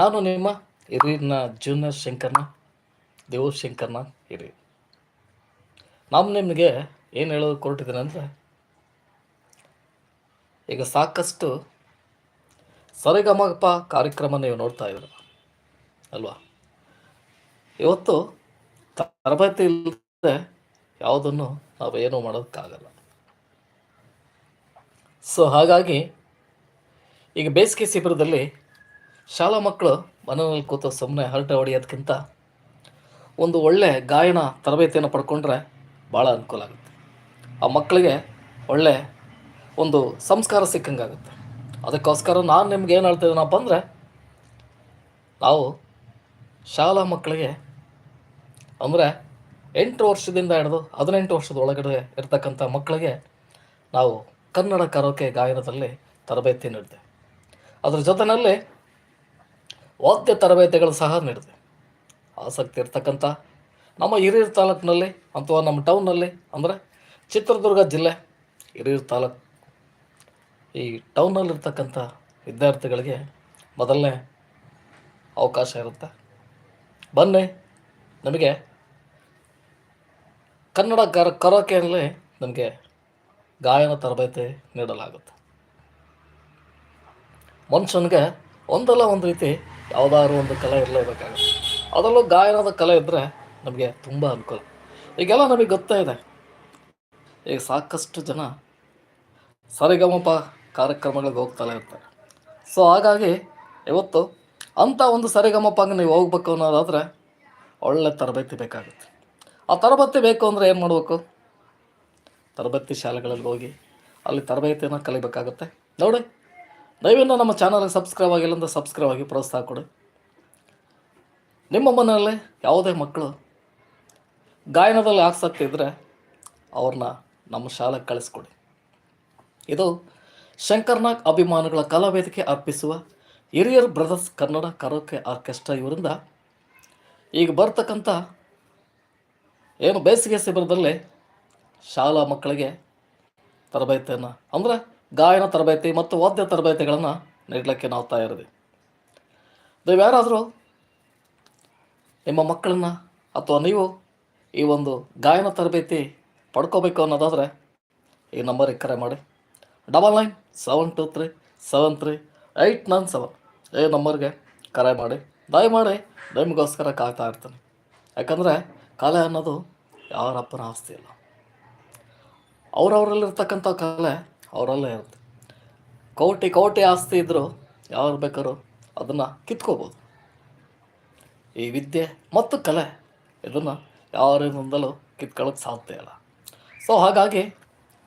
ನಾನು ನಿಮ್ಮ ಹಿರಿಯನ ಜೂನಿಯರ್ ಶಂಕರ್ನ ದೇವ್ ಶಂಕರ್ನ ಹಿರಿ ನಾನು ನಿಮಗೆ ಏನು ಹೇಳೋದು ಕೊರಟಿದ್ದೀನಿ ಅಂದರೆ, ಈಗ ಸಾಕಷ್ಟು ಸರಿಗಮಗಪ್ಪ ಕಾರ್ಯಕ್ರಮ ನೀವು ನೋಡ್ತಾ ಇದ್ದೀರ, ಅಲ್ವಾ? ಇವತ್ತು ತರಬೇತಿ ಇಲ್ಲದೆ ಯಾವುದನ್ನು ನಾವೇನು ಮಾಡೋದಕ್ಕಾಗಲ್ಲ. ಸೊ ಹಾಗಾಗಿ ಈಗ ಬೇಸಿಗೆ ಶಿಬಿರದಲ್ಲಿ ಶಾಲಾ ಮಕ್ಕಳು ಮನೆಯಲ್ಲಿ ಕೂತು ಸುಮ್ಮನೆ ಹರಟೆ ಹೊಡೆಯೋದಕ್ಕಿಂತ ಒಂದು ಒಳ್ಳೆ ಗಾಯನ ತರಬೇತಿಯನ್ನು ಪಡ್ಕೊಂಡ್ರೆ ಭಾಳ ಅನುಕೂಲ ಆಗುತ್ತೆ. ಆ ಮಕ್ಕಳಿಗೆ ಒಳ್ಳೆ ಒಂದು ಸಂಸ್ಕಾರ ಸಿಕ್ಕಂಗಾಗುತ್ತೆ. ಅದಕ್ಕೋಸ್ಕರ ನಾನು ನಿಮ್ಗೆ ಏನು ಹೇಳ್ತಿದ್ದೀನಪ್ಪ ಅಂದರೆ, ನಾವು ಶಾಲಾ ಮಕ್ಕಳಿಗೆ ಅಂದರೆ ಎಂಟು ವರ್ಷದಿಂದ ಹಿಡಿದು ಹದಿನೆಂಟು ವರ್ಷದ ಒಳಗಡೆ ಇರ್ತಕ್ಕಂಥ ಮಕ್ಕಳಿಗೆ ನಾವು ಕನ್ನಡ ಕರೋಕೆ ಗಾಯನದಲ್ಲಿ ತರಬೇತಿ ನೀಡಿದೆ ಅದ್ರ ಜೊತೆಯಲ್ಲಿ ವಾದ್ಯ ತರಬೇತಿಗಳು ಸಹ ನೀಡಿದೆ. ಆಸಕ್ತಿ ಇರ್ತಕ್ಕಂಥ ನಮ್ಮ ಹಿರಿಯೂರು ತಾಲೂಕಿನಲ್ಲಿ ಅಥವಾ ನಮ್ಮ ಟೌನ್ನಲ್ಲಿ ಅಂದರೆ ಚಿತ್ರದುರ್ಗ ಜಿಲ್ಲೆ ಹಿರಿಯೂರು ತಾಲೂಕು. ಈ ಟೌನಲ್ಲಿರ್ತಕ್ಕಂಥ ವಿದ್ಯಾರ್ಥಿಗಳಿಗೆ ಮೊದಲನೇ ಅವಕಾಶ ಇರುತ್ತೆ. ಬನ್ನಿ, ನಮಗೆ ಕನ್ನಡ ಕರ ಕರೋಕೆಯಲ್ಲಿ ನಮಗೆ ಗಾಯನ ತರಬೇತಿ ನೀಡಲಾಗುತ್ತೆ. ಮನುಷ್ಯನಿಗೆ ಒಂದಲ್ಲ ಒಂದು ರೀತಿ ಯಾವುದಾದ್ರು ಒಂದು ಕಲೆ ಇರಲೇಬೇಕಾಗುತ್ತೆ. ಅದರಲ್ಲೂ ಗಾಯನದ ಕಲೆ ಇದ್ದರೆ ನಮಗೆ ತುಂಬ ಅನುಕೂಲ. ಈಗೆಲ್ಲ ನಮಗೆ ಗೊತ್ತೇ ಇದೆ. ಈಗ ಸಾಕಷ್ಟು ಜನ ಸರಿಗಮಪ ಕಾರ್ಯಕ್ರಮಗಳಿಗೆ ಹೋಗ್ತಲೇ ಇರ್ತಾರೆ. ಸೊ ಹಾಗಾಗಿ ಇವತ್ತು ಅಂಥ ಒಂದು ಸರಿಗಮಪಂಗೆ ನೀವು ಹೋಗ್ಬೇಕು ಅನ್ನೋದಾದರೆ ಒಳ್ಳೆ ತರಬೇತಿ ಬೇಕಾಗುತ್ತೆ. ಆ ತರಬೇತಿ ಬೇಕು ಅಂದರೆ ಏನು ಮಾಡಬೇಕು? ತರಬೇತಿ ಶಾಲೆಗಳಲ್ಲಿ ಹೋಗಿ ಅಲ್ಲಿ ತರಬೇತಿಯನ್ನು ಕಲಿಬೇಕಾಗುತ್ತೆ. ನೋಡಿ. ದಯವಿಟ್ಟು ನಮ್ಮ ಚಾನಲ್ಗೆ ಸಬ್ಸ್ಕ್ರೈಬ್ ಆಗಿಲ್ಲ ಅಂದರೆ ಸಬ್ಸ್ಕ್ರೈಬ್ ಆಗಿ ಪ್ರೋತ್ಸಾಹ ಕೊಡಿ. ನಿಮ್ಮ ಮನೆಯಲ್ಲಿ ಯಾವುದೇ ಮಕ್ಕಳು ಗಾಯನದಲ್ಲಿ ಆಸಕ್ತಿ ಇದ್ದರೆ ಅವ್ರನ್ನ ನಮ್ಮ ಶಾಲೆಗೆ ಕಳಿಸ್ಕೊಡಿ. ಇದು ಶಂಕರ್ನಾಗ್ ಅಭಿಮಾನಿಗಳ ಕಲಾವೇದಿಕೆ ಅರ್ಪಿಸುವ ಹಿರಿಯರ್ ಬ್ರದರ್ಸ್ ಕನ್ನಡ ಕರೋಕೆ ಆರ್ಕೆಸ್ಟ್ರಾ ಇವರಿಂದ ಈಗ ಬರ್ತಕ್ಕಂಥ ಏನು ಬೇಸಿಗೆ ಶಿಬಿರದಲ್ಲಿ ಶಾಲಾ ಮಕ್ಕಳಿಗೆ ತರಬೇತಿಯನ್ನು ಅಂದರೆ ಗಾಯನ ತರಬೇತಿ ಮತ್ತು ವಾದ್ಯ ತರಬೇತಿಗಳನ್ನು ನೀಡಲಿಕ್ಕೆ ನಾವು ತಯಾರಿದೆ. ನೀವು ಯಾರಾದರೂ ನಿಮ್ಮ ಮಕ್ಕಳನ್ನು ಅಥವಾ ನೀವು ಈ ಒಂದು ಗಾಯನ ತರಬೇತಿ ಪಡ್ಕೋಬೇಕು ಅನ್ನೋದಾದರೆ ಈ ನಂಬರಿಗೆ ಕರೆ ಮಾಡಿ. Double nine seven two three seven three eight nine seven ಈ ನಂಬರ್ಗೆ ಕರೆ ಮಾಡಿ. ದಯಮಾಡಿ ನಿಮಗೋಸ್ಕರ ಕಾಯ್ತಾ ಇರ್ತೀನಿ. ಯಾಕಂದರೆ ಕಲೆ ಅನ್ನೋದು ಯಾರಪ್ಪನ ಆಸ್ತಿ ಇಲ್ಲ ಅವರವರಲ್ಲಿರ್ತಕ್ಕಂಥ ಕಲೆ ಅವರಲ್ಲೇ ಇರುತ್ತೆ. ಕೌಟಿ ಕೌಟಿ ಆಸ್ತಿ ಇದ್ದರೂ ಯಾರು ಬೇಕಾದ್ರೂ ಅದನ್ನು ಕಿತ್ಕೋಬೋದು. ಈ ವಿದ್ಯೆ ಮತ್ತು ಕಲೆ ಇದನ್ನು ಯಾರಿಂದಲೂ ಕಿತ್ಕೊಳ್ಳೋಕೆ ಸಾಧ್ಯ ಇಲ್ಲ. ಸೊ ಹಾಗಾಗಿ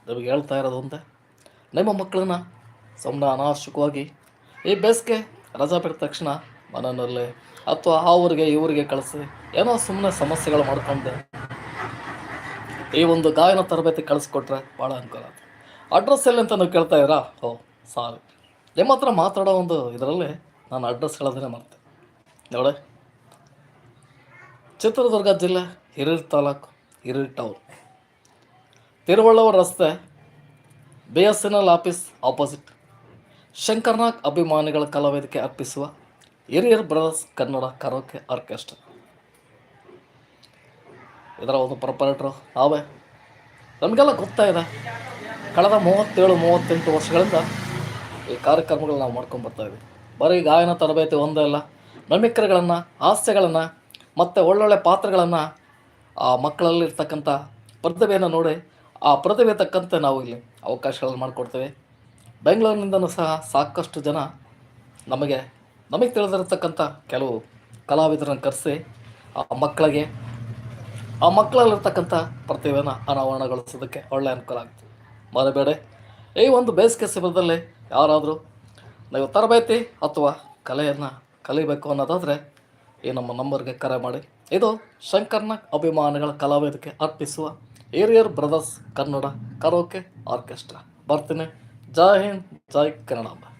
ನಿಮಗೆ ಹೇಳ್ತಾ ಇರೋದು ಒಂದೇ, ನಿಮ್ಮ ಮಕ್ಕಳನ್ನ ಸುಮ್ಮನೆ ಅನಾವಶ್ಯಕವಾಗಿ ಈ ಬೇಸಿಗೆ ರಜಾ ಬಿಟ್ಟ ತಕ್ಷಣ ಮನೆಯಲ್ಲಿ ಅಥವಾ ಆ ಊರಿಗೆ ಇವರಿಗೆ ಕಳಿಸಿ ಏನೋ ಸುಮ್ಮನೆ ಸಮಸ್ಯೆಗಳು ಮಾಡ್ಕೊಂಡೆ ಈ ಒಂದು ಗಾಯನ ತರಬೇತಿ ಕಳಿಸ್ಕೊಟ್ರೆ ಭಾಳ ಅನುಕೂಲ ಆಗುತ್ತೆ. ಅಡ್ರೆಸ್ ಎಲ್ಲಿ ಅಂತ ನೀವು ಕೇಳ್ತಾ ಇದ್ದೀರಾ? ಓ ಸಾರಿ. ನಿಮ್ಮ ಹತ್ರ ಮಾತಾಡೋ ಒಂದು ಇದರಲ್ಲಿ ನಾನು ಅಡ್ರೆಸ್ ಹೇಳೋದನ್ನೇ ಮಾಡ್ತೆ ನೋಡಿ. ಚಿತ್ರದುರ್ಗ ಜಿಲ್ಲೆ, ಹಿರಿಯೂರು ತಾಲೂಕು, ಹಿರಿಯೂರು ಟೌನ್ ತಿರುವಳ್ಳೂರು ರಸ್ತೆ B S N L office opposite Shankar Nag ಅಭಿಮಾನಿಗಳ ಕಲಾವೇದಿಕೆ ಅರ್ಪಿಸುವ ಹಿರಿಯರ್ ಬ್ರದರ್ಸ್ ಕನ್ನಡ ಕರೋಕೆ ಆರ್ಕೆಸ್ಟ್ರಾ ಇದರ ಒಂದು ಪ್ರೊಪರೇಟ್ರು ನಾವೇ. ನಮಗೆಲ್ಲ ಗೊತ್ತಾ ಇದೆ ಕಳೆದ ಮೂವತ್ತೇಳು, ಮೂವತ್ತೆಂಟು ವರ್ಷಗಳಿಂದ ಈ ಕಾರ್ಯಕ್ರಮಗಳು ನಾವು ಮಾಡ್ಕೊಂಡು ಬರ್ತಾ ಇದ್ದೀವಿ ಬರೀ ಗಾಯನ, ತರಬೇತಿ ಒಂದೇ ಅಲ್ಲ. ಮಿಮಿಕ್ರಿಗಳನ್ನು ಹಾಸ್ಯಗಳನ್ನು, ಮತ್ತು ಒಳ್ಳೊಳ್ಳೆ ಪಾತ್ರಗಳನ್ನು ಆ ಮಕ್ಕಳಲ್ಲಿರ್ತಕ್ಕಂಥ ಪ್ರತಿಭೆಯನ್ನು ನೋಡಿ ಆ ಪ್ರತಿಭೆ ತಕ್ಕಂತೆ ನಾವು ಇಲ್ಲಿ ಅವಕಾಶಗಳನ್ನು ಮಾಡಿಕೊಡ್ತೇವೆ. ಬೆಂಗಳೂರಿನಿಂದನೂ ಸಹ ಸಾಕಷ್ಟು ಜನ ನಮಗೆ ನಮಗೆ ತಿಳಿದಿರತಕ್ಕಂಥ ಕೆಲವು ಕಲಾವಿದರನ್ನು ಕರೆಸಿ ಆ ಮಕ್ಕಳಿಗೆ, ಆ ಮಕ್ಕಳಲ್ಲಿರ್ತಕ್ಕಂಥ ಪ್ರತಿಭೆಯನ್ನು ಅನಾವರಣಗೊಳಿಸೋದಕ್ಕೆ ಒಳ್ಳೆಯ ಅನುಕೂಲ ಆಗುತ್ತೆ ಮರಬೇಡ ಈ ಒಂದು ಬೇಸಿಗೆ ಸಮಯದಲ್ಲಿ ಯಾರಾದರೂ ನೀವು ತರಬೇತಿ ಅಥವಾ ಕಲೆಯನ್ನು ಕಲಿಬೇಕು ಅನ್ನೋದಾದರೆ ಈ ನಮ್ಮ ನಂಬರ್ಗೆ ಕರೆ ಮಾಡಿ. ಇದು ಶಂಕರ್ನ ಅಭಿಮಾನಿಗಳ ಕಲಾವಿದಕ್ಕೆ ಅರ್ಪಿಸುವ ಹಿರಿಯರ್ ಬ್ರದರ್ಸ್ ಕನ್ನಡ ಕರೋಕೆ ಆರ್ಕೆಸ್ಟ್ರಾ. ಬರ್ತೀನಿ. ಜೈ ಹಿಂದ್, ಜೈ ಕನ್ನಡ.